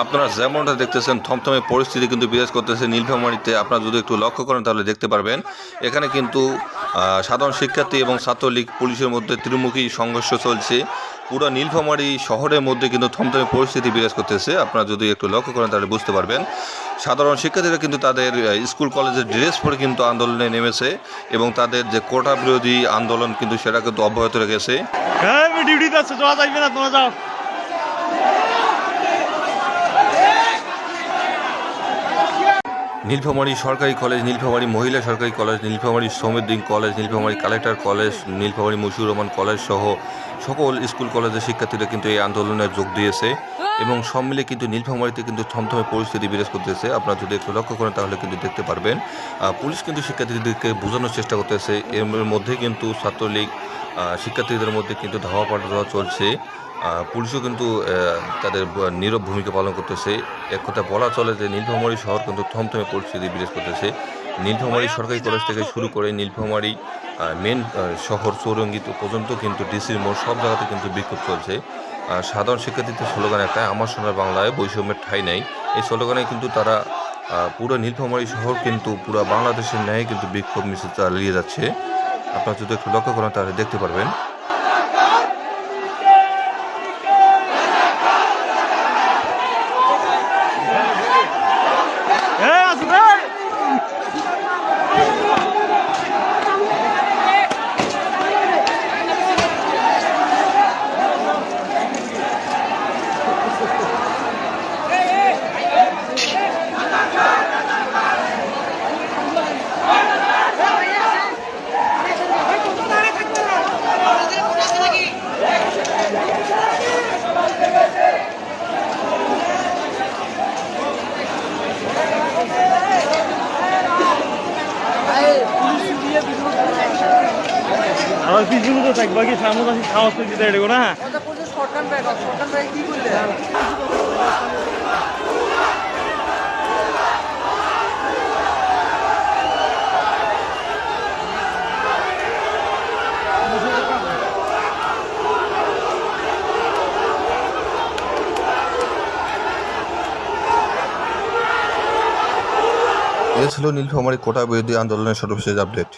আপনারা যেমনটা দেখতেছেন, থমথমে পরিস্থিতি কিন্তু বিরাজ করতেছে নীলফামারীতে। আপনারা যদি একটু লক্ষ্য করেন তাহলে দেখতে পারবেন, এখানে কিন্তু সাধারণ শিক্ষার্থী এবং ছাত্রলীগ পুলিশের মধ্যে ত্রিমুখী সংঘর্ষ চলছে। পুরো নীলফামারী শহরের মধ্যে কিন্তু থমথমে পরিস্থিতি বিরাজ করতেছে। আপনারা যদি একটু লক্ষ্য করেন তাহলে বুঝতে পারবেন, সাধারণ শিক্ষার্থীরা কিন্তু তাদের স্কুল কলেজের ড্রেস পরে কিন্তু আন্দোলনে নেমেছে এবং তাদের যে কোটা বিরোধী আন্দোলন কিন্তু সেটা কিন্তু অব্যাহত রেখেছে। হ্যাঁ ডিউটিতে আছি, যাওয়া যাইবে না, তোমরা যাও। নীলফামারী সরকারি কলেজ, নীলফামারী মহিলা সরকারি college, Nilphamari Samiddin college, Nilphamari collector college, Nilphamari Moshiur Rahman college সহ সকল স্কুল, কলেজের শিক্ষার্থীরা কিন্তু এই আন্দোলনে যোগ দিয়েছে এবং সব মিলে কিন্তু নীলফামারীতে কিন্তু থমথমে পরিস্থিতি বিরাজ করতেছে। আপনারা যদি একটু লক্ষ্য করেন তাহলে কিন্তু দেখতে পারবেন পুলিশ কিন্তু শিক্ষার্থীদেরকে বোঝানোর চেষ্টা করতেছে। এর মধ্যে কিন্তু ছাত্রলীগ শিক্ষার্থীদের মধ্যে কিন্তু ধাওয়া পাল্টা চলছে। পুলিশও কিন্তু তাদের নীরব ভূমিকা পালন করতেছে। এক কথা বলা চলে যে নীলফামারী শহর কিন্তু থমথমে পরিস্থিতি বিরাজ করতেছে। নীলফামারী সরকারি কলেজ থেকে শুরু করে নীলফামারী মেন শহর চৌরঙ্গিত পর্যন্ত কিন্তু ডিসির মোড় সব জায়গাতে কিন্তু বিক্ষোভ চলছে। সাধারণ শিক্ষার্থীদের স্লোগান একটা আমার সোনার বাংলায় বৈষম্যের ঠাঁই নেই। এই স্লোগানে কিন্তু তারা পুরো নীলফামারী শহর কিন্তু পুরো বাংলাদেশের ন্যায় কিন্তু বিক্ষোভ মিছিল চালিয়ে যাচ্ছে। আপনারা যদি একটু লক্ষ্য করেন, তাহলে দেখতে পারবেন আমার পিছনে তো থাকবা কি সামনে আসি সাহস তো দিতে এড়ে না। শর্টকাট ব্যাগ শর্টকাট ব্যাগ কি করলে? এ ছিল নীলফামারী কোটা বিরোধী আন্দোলনের সর্বশেষ আপডেট।